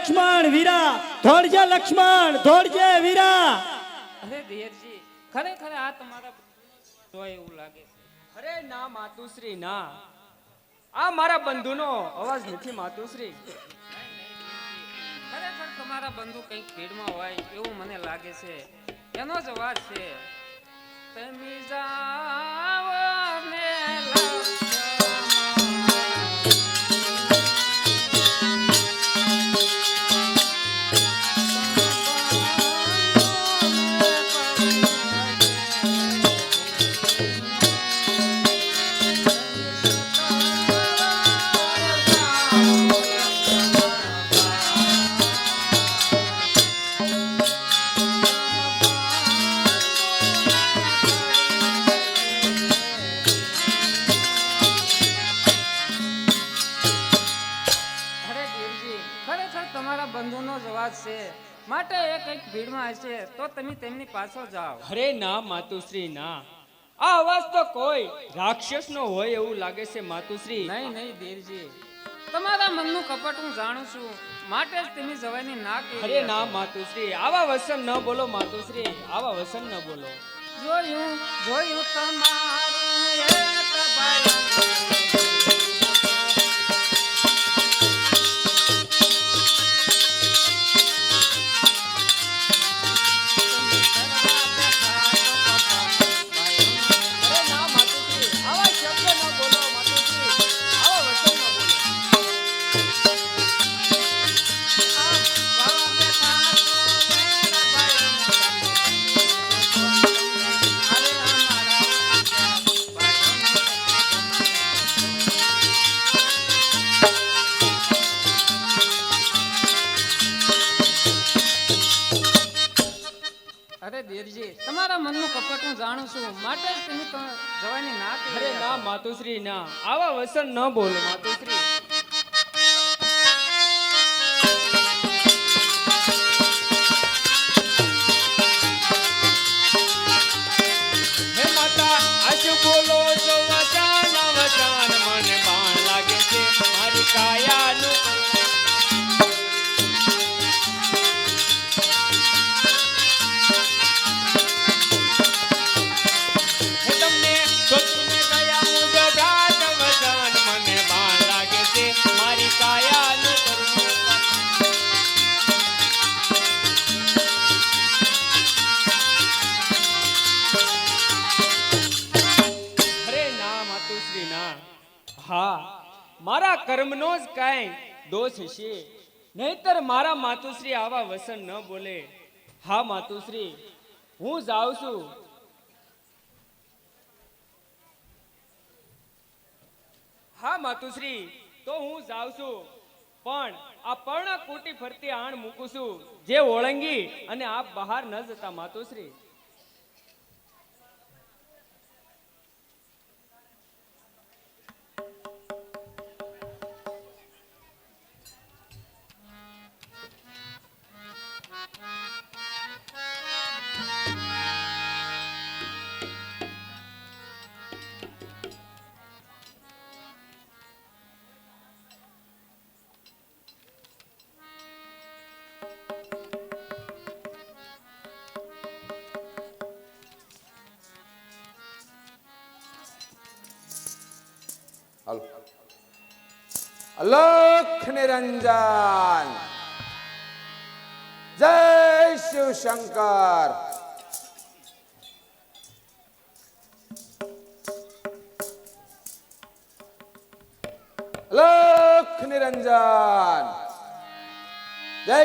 લક્ષ્મણ વીરા ધોડજે લક્ષ્મણ ધોડજે વીરા. અરે દેરજી ખરેખર આ તમારા જોય એવું લાગે છે. અરે ના માતુશ્રી ના. આ મારા બંધુનો અવાજ નથી માતુશ્રી. ખરેખર તમારા બંધુ કંઈક ભીડમાં હોય એવું મને લાગે છે. એનો જ અવાજ છે. તમે જાઓ હશે તો તમે તેમની પાછો જાઓ. અરે ના માતુશ્રી ના. આ અવાજ તો કોઈ રાક્ષસનો હોય એવું લાગે છે માતુશ્રી. નહીં નહીં દેવજી. તમારા મનનું કપટ હું જાણું છું. માટે જ તમે જવાની ના કરી અરે ના માતુશ્રી. આવા વસન ન બોલો માતુશ્રી. આવા વસન ન બોલો. જોયું જોયું તમારું દેરજી તમારા મનનું કપટ હું જાણું છું. માટે જ તમે જવાની ના અરે ના માતુશ્રી ના આવા વસન ન બોલો. માતુશ્રી હા, મારા કર્મનો જ કાંઈ દોષ છે. નહીતર મારા માતુશ્રી આવા વસન ન બોલે. હા, માતુશ્રી, હું જાઉં છું. હા, માતુશ્રી, તો હું જાઉં છું. પણ આ પર્ણ કોટી ફરતી આણ મૂકું છું. જે ઓળંગી અને આપ બહાર ન જતા, માતુશ્રી. હાલો અલખ નિરંજન જય શિવ શંકર અલખ નિરંજન જય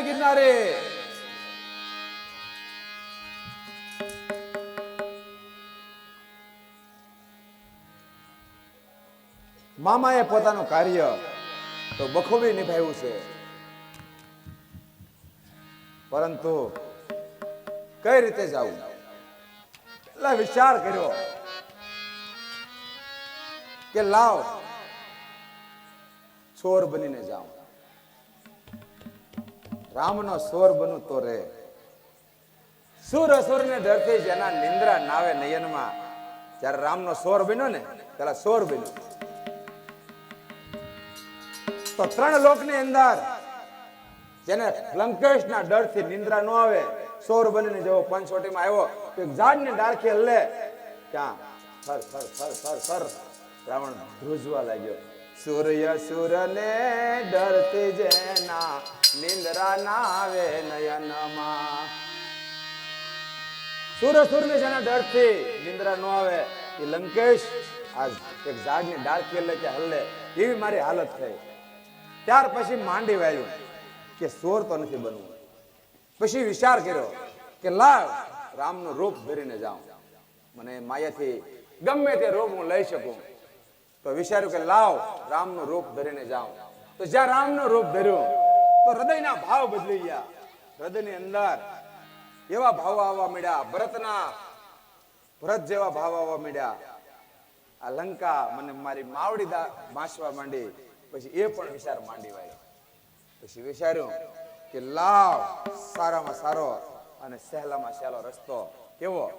મામાએ પોતાનું કાર્ય તો બખૂબી નિભાવ્યું છે. પરંતુ કઈ રીતે જવું? પેલા વિચાર કર્યો કે લાવ, ચોર બનીને જાઉં. રામનો સોર બનું તો રે. સુર અસુર ને ડરથી જેના નિંદ્રા નાવે નયનમાં, જ્યારે રામનો સોર બન્યો ને પેલા સોર બન્યો. તો ત્રણ લોકની અંદર જેને લંકેશના ડરથી નિંદ્રા ન આવે, સોર બનીને જેવો પંચવટીમાં આવ્યો, તો એક ઝાડની ડાળખી હલ્લે ત્યાં સર સર સર સર સર રાવણ ધ્રુજવા લાગ્યો. સૂર્ય સુરને ડરતી જેના નિંદ્રા ના આવે નયનમાં. સુર સુરને જેના ડરથી નિંદ્રા ન આવે, એ લંકેશ આ એક ઝાડની ડાળખી હલ્લે કે હલ્લે, એવી મારી હાલત થઈ. ત્યાર પછી માંડી વાળ્યું કે સોર તો નથી બનવું. પછી વિચાર કર્યો કે લાવ, રામનું રૂપ ધરીને જાઉં. મને માયાથી ગમે તે રૂપ હું લઈ શકું. તો વિચાર્યું કે લાવ, રામનું રૂપ ધરીને જાઉં. તો જ્યાં રામનું રૂપ ધર્યું, તો હૃદયના ભાવ બદલી ગયા. હૃદયની અંદર એવા ભાવ આવવા મળ્યા ભરતના ભરત જેવા ભાવ આવવા મળ્યા આ લંકા મને મારી માવડી માસવા માંડી. પછી એ પણ વિચાર માંડી વાળ્યો. પછી વિચાર્યું કે લાવ, સારામાં સારો અને સહેલામાં સહેલો રસ્તો કેવો?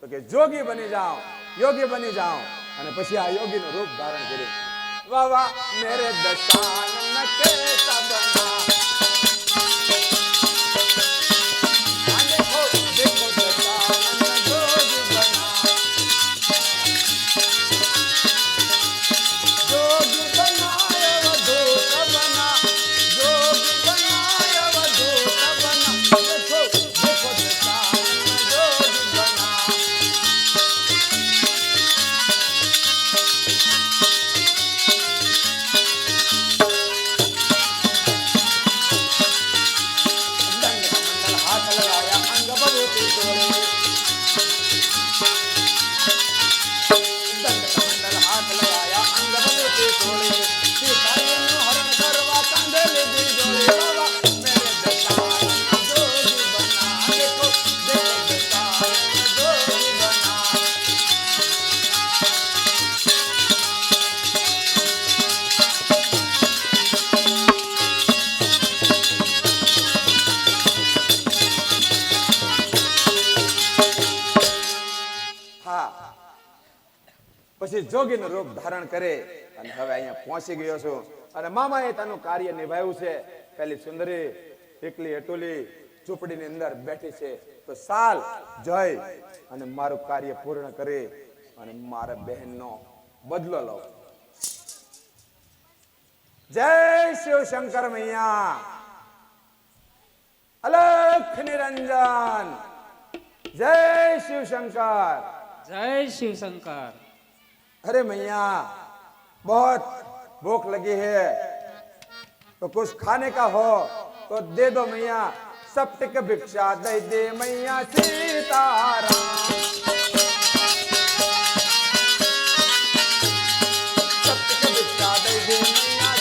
તો કે જોગી બની જાઓ યોગી બની જાઓ અને પછી આ યોગીનું રૂપ ધારણ કર્યું. વાહ વાહ, મેરે દશાન કે સબના પછી જોગીનો રૂપ ધારણ કરે અને હવે અહીંયા પહોંચી ગયો છું. અને મામાએ તેનું કાર્ય નિભાવ્યું છે. પેલી સુંદરી એકલી અટોલી ઝૂંપડીની અંદર બેઠી છે. તો સાલ જઈ અને મારું કાર્ય પૂર્ણ કરી અને મારા બહેનનો બદલો લો. જય શિવ શંકર મૈયા. અલખ નિરંજન. જય શિવ શંકર. જય શિવ શંકર. अरे मैया, बहुत भूख लगी है। तो कुछ खाने का हो तो दे दो मैया। सप्तक भिक्षा दे दे मैया सीताराम। दे.